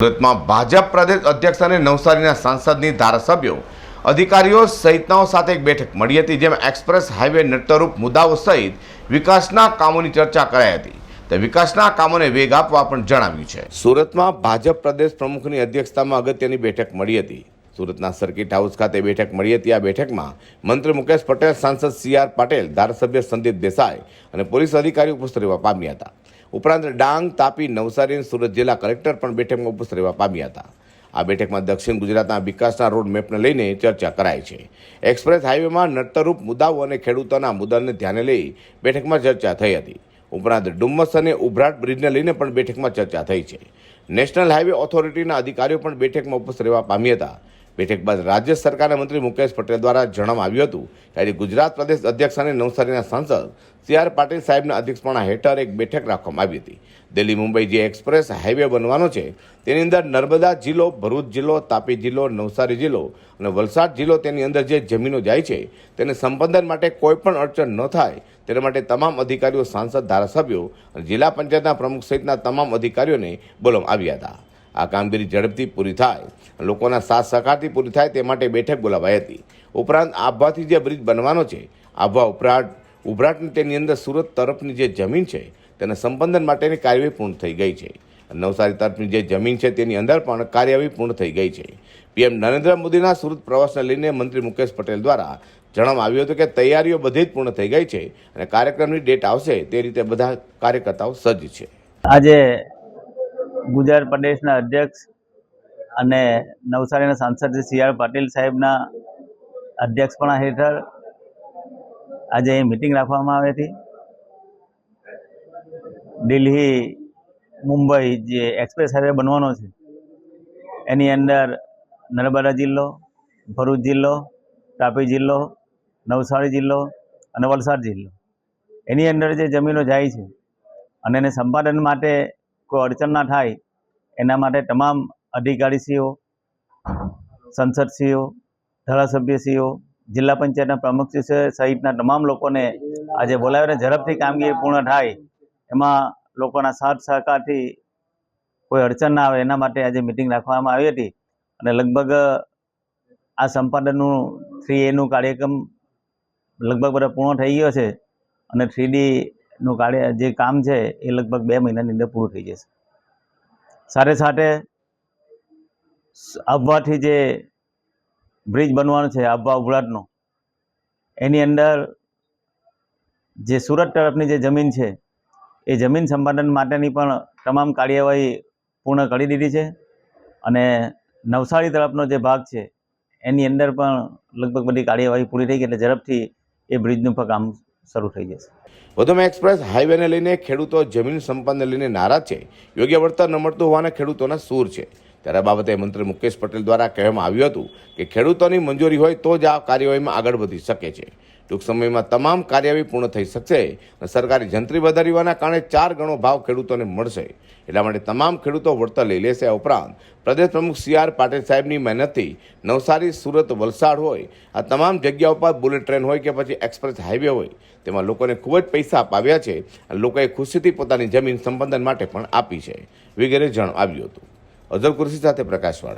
સુરતમાં ભાજપ પ્રદેશ અધ્યક્ષ અને નવસારીના સાંસદની ધારાસભ્યો, અધિકારીઓ સહિતનાઓ સાથે એક બેઠક મળી હતી જેમાં એક્સપ્રેસ હાઈવે નટ્ટરૂપ મુદ્દાઓ સહિત વિકાસના કામોની ચર્ચા કરાઈ હતી. તે વિકાસના કામોને વેગ આપવા પણ જણાવ્યું છે. સુરતમાં ભાજપ પ્રદેશ પ્રમુખની અધ્યક્ષતામાં અગત્યની બેઠક મળી હતી. સુરતના સર્કિટ હાઉસ ખાતે બેઠક મળી હતી. આ બેઠકમાં મંત્રી મુકેશ પટેલ, સાંસદ સી પાટેલ, ધારાસભ્ય સંદીપ દેસાઈ અને પોલીસ અધિકારીઓ ઉપસ્થિત રહેવા પામ્યા હતા. ઉપરાંત ડાંગ, તાપી, નવસારી અને સુરત જિલ્લા કલેક્ટર પણ બેઠકમાં ઉપસ્થિત રહેવા પામ્યા હતા. આ બેઠકમાં દક્ષિણ ગુજરાતના વિકાસના રોડ મેપને લઈને ચર્ચા કરાઈ છે. એક્સપ્રેસ હાઈવેમાં નડતરૂપ મુદ્દાઓ અને ખેડૂતોના મુદ્દાને ધ્યાને લઈ બેઠકમાં ચર્ચા થઈ હતી. ઉપરાંત ડુમ્મસ અને ઉભરાટ બ્રિજને લઈને પણ બેઠકમાં ચર્ચા થઈ છે. નેશનલ હાઈવે ઓથોરિટીના અધિકારીઓ પણ બેઠકમાં ઉપસ્થિત રહેવા પામ્યા હતા. બેઠક બાદ રાજ્ય સરકારના મંત્રી મુકેશ પટેલ દ્વારા જણાવવામાં આવ્યું હતું કે ગુજરાત પ્રદેશ અધ્યક્ષ અને નવસારીના સાંસદ સી આર પાટીલ સાહેબના અધ્યક્ષપણા હેઠળ એક બેઠક રાખવામાં આવી હતી. દિલ્હી મુંબઈ જે એક્સપ્રેસ હાઈવે બનવાનો છે, તેની અંદર નર્મદા જિલ્લો, ભરૂચ જિલ્લો, તાપી જિલ્લો, નવસારી જિલ્લો અને વલસાડ જિલ્લો તેની અંદર જે જમીનો જાય છે, તેને સંપાદન માટે કોઈપણ અડચણ ન થાય, તેના માટે તમામ અધિકારીઓ, સાંસદ, ધારાસભ્યો અને જિલ્લા પંચાયતના પ્રમુખ સહિતના તમામ અધિકારીઓને બોલાવવામાં આવ્યા હતા. આ કામગીરી ઝડપથી પૂરી થાય. લોકોના સાથ સહકારથી પૂરી થાય તે માટે બેઠક બોલાવાઈ હતી. ઉપરાંત આભાથી જે બ્રિજ બનવાનો છે, આભા ઉપરાટ ઉભરાટની તેની અંદર સુરત તરફની જે જમીન છે, તેના સંબંધન માટેની કાર્યવાહી પૂર્ણ થઈ ગઈ છે. નવસારી તરફની જે જમીન છે તેની અંદર પણ કાર્યવાહી પૂર્ણ થઈ ગઈ છે. પીએમ નરેન્દ્ર મોદીના સુરત પ્રવાસને લઈને મંત્રી મુકેશ પટેલ દ્વારા જણાવવામાં આવ્યું હતું કે તૈયારીઓ બધી જ પૂર્ણ થઈ ગઈ છે અને કાર્યક્રમની ડેટ આવશે તે રીતે બધા કાર્યકર્તાઓ સજ્જ છે. આજે ગુજરાત પ્રદેશના અધ્યક્ષ અને નવસારીના સાંસદ શ્રી સી આર પાટીલ સાહેબના અધ્યક્ષપણા હેઠળ આજે અહીં મિટિંગ રાખવામાં આવી હતી દિલ્હી, મુંબઈ જે એક્સપ્રેસ હાઈવે બનવાનો છે, એની અંદર નર્મદા જિલ્લો, ભરૂચ જિલ્લો, તાપી જિલ્લો, નવસારી જિલ્લો અને વલસાડ જિલ્લો. એની અંદર જે જમીનો જાય છે અને એને સંપાદન માટે કોઈ અડચણ ના થાય એના માટે તમામ અધિકારીશ્રીઓ, સંસદશ્રીઓ, ધારાસભ્યશ્રીઓ, જિલ્લા પંચાયતના પ્રમુખશ્રી સહિતના તમામ લોકોને આજે બોલાવીને ઝડપથી કામગીરી પૂર્ણ થાય, એમાં લોકોના સાથ સહકારથી કોઈ અડચણ ના આવે એના માટે આજે મિટિંગ રાખવામાં આવી હતી. અને લગભગ આ સંપાદનનું થ્રી એનું કાર્યક્રમ લગભગ બધા પૂર્ણ થઈ ગયો છે. અને થ્રીડીનું કાર્ય જે કામ છે એ લગભગ બે મહિનાની અંદર પૂરું થઈ જશે. સાથે સાથે આબવાથી જે બ્રિજ બનવાનો છે આબવા ઉભરાટનો, એની અંદર જે સુરત તરફની જે જમીન છે, એ જમીન સંપાદન માટેની પણ તમામ કાર્યવાહી પૂર્ણ કરી દીધી છે અને નવસારી તરફનો જે ભાગ છે, એની અંદર પણ લગભગ બધી કાર્યવાહી પૂરી થઈ ગઈ એટલે ઝડપથી એ બ્રિજનું પણ કામ શરૂ થઈ જશે. વધુમાં એક્સપ્રેસ હાઈવેને લઈને ખેડૂતો જમીન સંપાદને લઈને નારાજ છે. યોગ્ય વળતર ન મળતું હોવાના ખેડૂતોના સૂર છે. ત્યારે બાબતે મંત્રી મુકેશ પટેલ દ્વારા કહેવામાં આવ્યું હતું કે ખેડૂતોની મંજૂરી હોય તો જ આ કાર્યવાહીમાં આગળ વધી શકે છે. ટૂંક સમયમાં તમામ કાર્યવાહી પૂર્ણ થઈ શકશે અને સરકારી જંત્રી વધારી હોવાના કારણે ચાર ગણો ભાવ ખેડૂતોને મળશે. એટલા માટે તમામ ખેડૂતો વળતર લઈ લેશે. આ ઉપરાંત પ્રદેશ પ્રમુખ સી આર પાટીલ સાહેબની મહેનતથી નવસારી, સુરત, વલસાડ હોય, આ તમામ જગ્યાઓ પર બુલેટ ટ્રેન હોય કે પછી એક્સપ્રેસ હાઈવે હોય, તેમાં લોકોને ખૂબ જ પૈસા અપાવ્યા છે અને લોકોએ ખુશીથી પોતાની જમીન સંપાદન માટે પણ આપી છે. વગેરે જણાવ્યું હતું અઝર કુર્સી સાથે પ્રકાશવાળા.